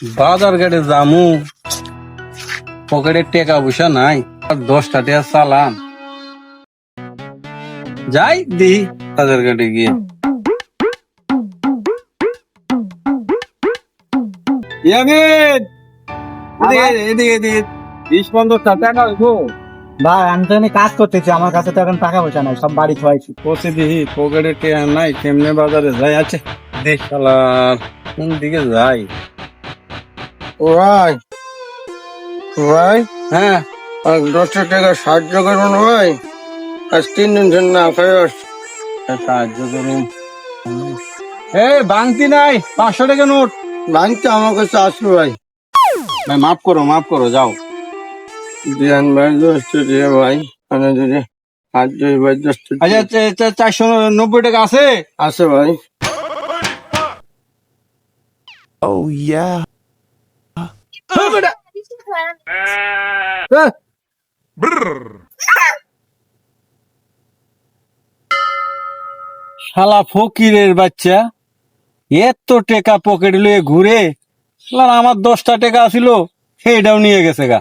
বাজার ঘাটে জামু পকেটে টাকা পয়সা নাই আর দশটা টাকা চালান যাই দি বাজার ঘাটে গিয়ে। ইয়ামিন! এদিকে এদিকে এদিকে বিশ পঞ্চাশ টাকা হইবো ভাই আমি তো কাজ করতেছি আমার কাছে তো এখন টাকা পয়সা নাই সব বাড়ি খোয়াইছি। পৌঁছে দিহি পকেটে টেয়া নাই কেমনে বাজারে যাই আছে? দেখ শালার কোন দিকে যাই? ভাই। ভাই? হ্যাঁ। আর দশটা টাকা সাহায্য করুন ভাই। আজ তিন দিন ধরে না সাহায্য করুন। এ বাংতি নাই পাঁচশো টাকা নোট। ভাঙতে আমার কাছে আসবে ভাই। ভাই মাফ করো মাফ করো যাও। দিয়ান ভাই দশটা দিয়ে ভাই। মানে যদি সাহায্য ভাই দশটা আচ্ছা চা- চা- চারশো নব্বই টাকা আছে। আছে ভাই। শালা ফকিরের বাচ্চা এত টেকা পকেট লয়ে ঘুরে শালা আমার দশটা টেকা ছিল সেটাও নিয়ে গেছে গা।